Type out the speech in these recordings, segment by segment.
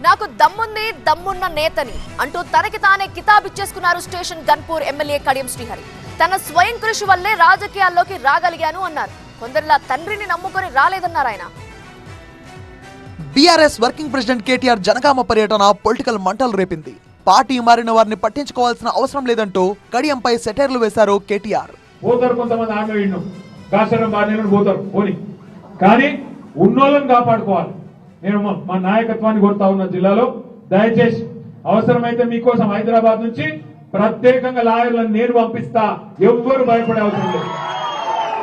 నాకు దమ్ముంది దమ్మున్న నేతని అంటూ తనకి తానే కితాబిచ్చేసుకున్నారు స్టేషన్ గన్పూర్ ఎమ్మెల్యే కడియం శ్రీహరి. తన స్వయం కృషి వల్లే రాజకీయాల్లోకి రాగలిగాను అన్నారు. కొందరిలా తండ్రిని నమ్ముకొని రాలేదన్నారు ఆయన. BRS working president KTR Jangaon పర్యటన పొలిటికల్ మంటలు రేపింది. పార్టీ మారిన వారిని పట్టించుకోవాల్సిన అవసరం లేదంటూ కడియంపై సెటైర్లు వేశారు కేటీఆర్. పోతారు కొంతమంది ఆమె పోతారు. పోని. కానీ ఉన్నోళ్ళని కాపాడుకోవాలి. నేను మా- నాయకత్వాన్ని కోరుతా ఉన్న జిల్లాలో దయచేసి అవసరమైతే మీకోసం హైదరాబాద్ నుంచి ప్రత్యేకంగా లాయర్లను నేను పంపిస్తా. ఎవ్వరు భయపడే అవసరం లేదు.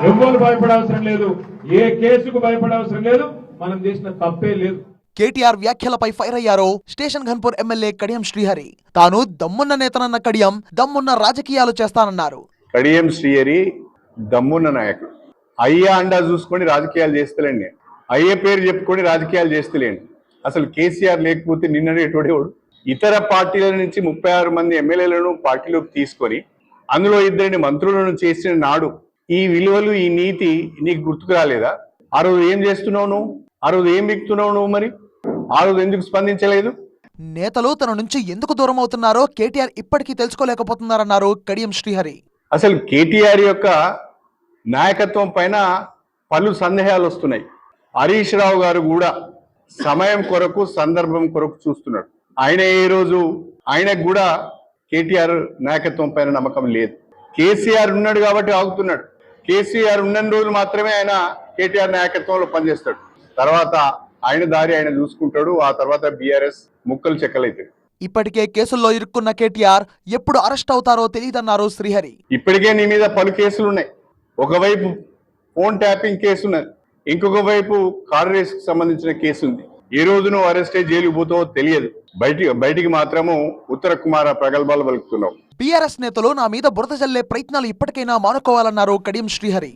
ఎవ్వరు భయపడే అవసరం లేదు. ఏ కేసుకు భయపడే అవసరం లేదు. మనం చేసిన తప్పే లేదు. కేటీఆర్ వ్యాఖ్యలపై ఫైర్ అయ్యారు స్టేషన్ ఘన్పూర్ ఎమ్మెల్యే కడియం శ్రీహరి. తాను దమ్మున్న నేతనన్న కడియం దమ్మున్న రాజకీయాలు చేస్తానన్నారు. కడియం శ్రీహరి దమ్మున్న నాయకుడు. అయ్యా అండా చూసుకొని రాజకీయాలు చేస్తలేండి. అయ్యే పేరు చెప్పుకొని రాజకీయాలు చేస్తలేండి. అసలు కేసీఆర్ లేకపోతే నిన్ననేటోడేవాడు ఇతర పార్టీల నుంచి ముప్పై ఆరు మంది ఎమ్మెల్యేలను పార్టీలోకి తీసుకొని అందులో ఇద్దరిని మంత్రులను చేసిన నాడు ఈ విలువలు ఈ నీతి నీకు గుర్తుకు రాలేదా? ఆ రోజు ఏం చేస్తున్నావు నువ్వు? ఆ రోజు ఏం బిక్తున్నావు నువ్వు మరి? ఆ రోజు ఎందుకు స్పందించలేదు? నేతలు తన నుంచి ఎందుకు దూరం అవుతున్నారో కేటీఆర్ ఇప్పటికీ తెలుసుకోలేకపోతున్నారన్నారు కడియం శ్రీహరి. అసలు కేటీఆర్ యొక్క నాయకత్వం పైన పలు సందేహాలు వస్తున్నాయి. హరీష్ రావు గారు కూడా సమయం కొరకు సందర్భం కొరకు చూస్తున్నాడు. ఆయన ఏ రోజు ఆయనకు కూడా కేటీఆర్ నాయకత్వం పైన నమ్మకం లేదు. కేసీఆర్ ఉన్నాడు కాబట్టి ఆగుతున్నాడు. కేసీఆర్ ఉన్న రోజులు మాత్రమే ఆయన కేటీఆర్ నాయకత్వంలో పనిచేస్తాడు. తర్వాత ఆయన దారి ఆయన చూసుకుంటాడు ఆ తర్వాత బీఆర్ఎస్ ముక్కలు చెక్కలైతాయి. ఇప్పటికే కేసుల్లో ఇరుక్కున్న కేటీఆర్ ఎప్పుడు అరెస్ట్ అవుతారో తెలియదన్నారు శ్రీహరి. ఇప్పటికే నీ మీద పలు కేసులు ఉన్నాయి ఒకవైపు ఫోన్ ట్యాపింగ్ కేసు ఉన్నది ఇంకొక వైపు కార్ రేస్కు సంబంధించిన కేసు ఉంది. ఏ రోజు నువ్వు అరెస్ట్ అయ్యి జైలుకు పోతావో తెలియదు. బయటికి బయటికి మాత్రము ఉత్తర కుమార ప్రగల్భాలు పలుకుతున్నావు. బీఆర్ఎస్ నేతలు నా మీద బురద జల్లే ప్రయత్నాలు ఇప్పటికైనా మానుకోవాలన్నారు కడియం శ్రీహరి.